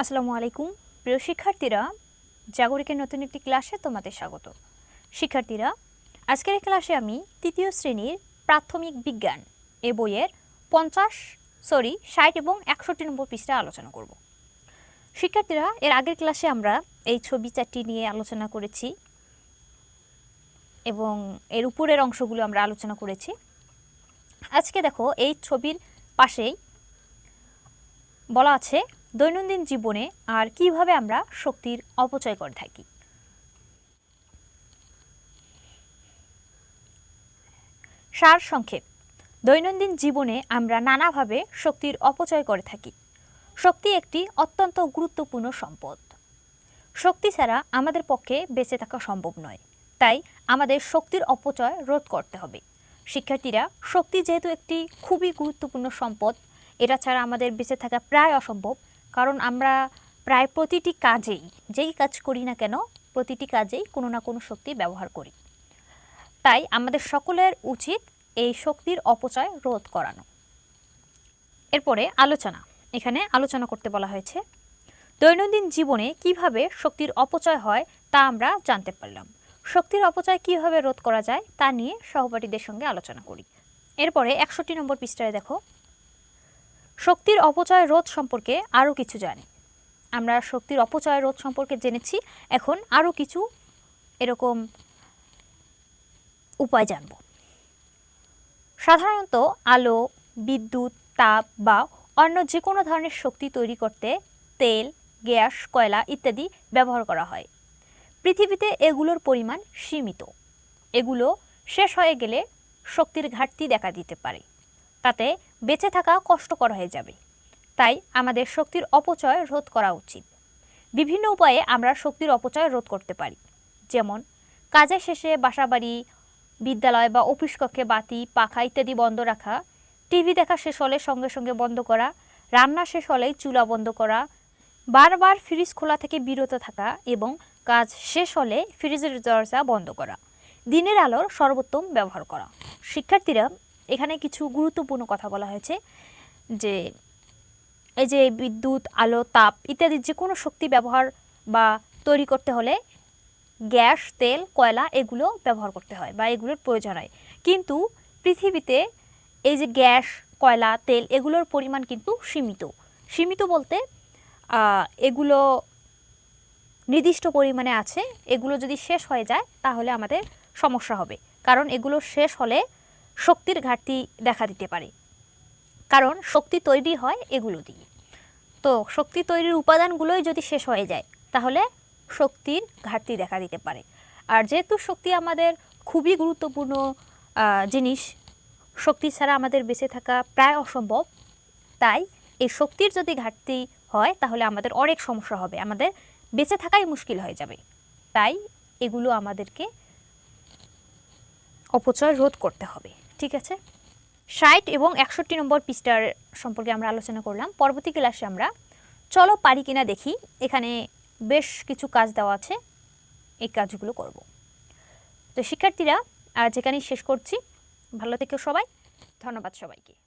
আসসালামু আলাইকুম। প্রিয় শিক্ষার্থীরা, জাগরিকের নতুন একটি ক্লাসে তোমাদের স্বাগত। শিক্ষার্থীরা, আজকের ক্লাসে আমি তৃতীয় শ্রেণির প্রাথমিক বিজ্ঞান এ বইয়ের পঞ্চাশ, সরি, ষাট এবং একষট্টি নম্বর পৃষ্ঠা আলোচনা করব। শিক্ষার্থীরা, এর আগের ক্লাসে আমরা এই ছবি চারটি নিয়ে আলোচনা করেছি এবং এর উপরের অংশগুলো আমরা আলোচনা করেছি। আজকে দেখো, এই ছবির পাশেই বলা আছে দৈনন্দিন জীবনে আর কীভাবে আমরা শক্তির অপচয় করে থাকি? সার সংক্ষেপ। দৈনন্দিন জীবনে আমরা নানাভাবে শক্তির অপচয় করে থাকি। শক্তি একটি অত্যন্ত গুরুত্বপূর্ণ সম্পদ। শক্তি ছাড়া আমাদের পক্ষে বেঁচে থাকা সম্ভব নয়। তাই আমাদের শক্তির অপচয় রোধ করতে হবে। শিক্ষার্থীরা, শক্তি যেহেতু একটি খুবই গুরুত্বপূর্ণ সম্পদ, এটা ছাড়া আমাদের বেঁচে থাকা প্রায় অসম্ভব। কারণ আমরা প্রায় প্রতিটি কাজেই, যেই কাজ করি না কেন, প্রতিটি কাজেই কোনো না কোনো শক্তি ব্যবহার করি। তাই আমাদের সকলের উচিত এই শক্তির অপচয় রোধ করানো। এরপরে আলোচনা। এখানে আলোচনা করতে বলা হয়েছে, দৈনন্দিন জীবনে কীভাবে শক্তির অপচয় হয় তা আমরা জানতে পারলাম। শক্তির অপচয় কীভাবে রোধ করা যায় তা নিয়ে সহপাঠীদের সঙ্গে আলোচনা করি। এরপরে একষট্টি নম্বর পৃষ্ঠায় দেখো। শক্তির অপচয় রোধ সম্পর্কে আরও কিছু জানি। আমরা শক্তির অপচয় রোধ সম্পর্কে জেনেছি, এখন আরও কিছু এরকম উপায় জানব। সাধারণত আলো, বিদ্যুৎ, তাপ বা অন্য যে কোনো ধরনের শক্তি তৈরি করতে তেল, গ্যাস, কয়লা ইত্যাদি ব্যবহার করা হয়। পৃথিবীতে এগুলোর পরিমাণ সীমিত। এগুলো শেষ হয়ে গেলে শক্তির ঘাটতি দেখা দিতে পারে। তাতে বেঁচে থাকা কষ্টকর হয়ে যাবে। তাই আমাদের শক্তির অপচয় রোধ করা উচিত। বিভিন্ন উপায়ে আমরা শক্তির অপচয় রোধ করতে পারি। যেমন, কাজের শেষে বাসাবাড়ি, বিদ্যালয় বা অফিস কক্ষে বাতি, পাখা ইত্যাদি বন্ধ রাখা, টিভি দেখা শেষ হলে সঙ্গে সঙ্গে বন্ধ করা, রান্না শেষ হলেই চুলা বন্ধ করা, বারবার ফ্রিজ খোলা থেকে বিরত থাকা এবং কাজ শেষ হলে ফ্রিজের দরজা বন্ধ করা, দিনের আলোর সর্বোত্তম ব্যবহার করা। শিক্ষার্থীরা এখানে কিছু গুরুত্বপূর্ণ কথা বলা হয়েছে, যে এই যে বিদ্যুৎ, আলো, তাপ ইত্যাদি যে কোনো শক্তি ব্যবহার বা তৈরি করতে হলে গ্যাস, তেল, কয়লা এগুলো ব্যবহার করতে হয় বা এগুলোর প্রয়োজন হয়। কিন্তু পৃথিবীতে এই যে গ্যাস, কয়লা, তেল এগুলোর পরিমাণ কিন্তু সীমিত। সীমিত বলতে এগুলো নির্দিষ্ট পরিমাণে আছে, এগুলো যদি শেষ হয়ে যায় তাহলে আমাদের সমস্যা হবে। কারণ এগুলো শেষ হলে শক্তির ঘাটতি দেখা দিতে পারে। কারণ শক্তি তৈরি হয় এগুলো দিয়ে। তো শক্তি তৈরির উপাদানগুলোই যদি শেষ হয়ে যায়, তাহলে শক্তির ঘাটতি দেখা দিতে পারে। আর যেহেতু শক্তি আমাদের খুবই গুরুত্বপূর্ণ জিনিস, শক্তি ছাড়া আমাদের বেঁচে থাকা প্রায় অসম্ভব। তাই এই শক্তির যদি ঘাটতি হয়, তাহলে আমাদের অনেক সমস্যা হবে। আমাদের বেঁচে থাকাই মুশকিল হয়ে যাবে। তাই এগুলো আমাদেরকে অপচয় রোধ করতে হবে। ঠিক আছে? ষাট এবং একষট্টি নম্বর পৃষ্ঠার সম্পর্কে আমরা আলোচনা করলাম। পরবর্তী ক্লাসে আমরা চলো পারি কিনা দেখি। এখানে বেশ কিছু কাজ দেওয়া আছে। এই কাজগুলো করব। তো শিক্ষার্থীরা, আজ এখানেই শেষ করছি। ভালো থেকো সবাই। ধন্যবাদ সবাইকে।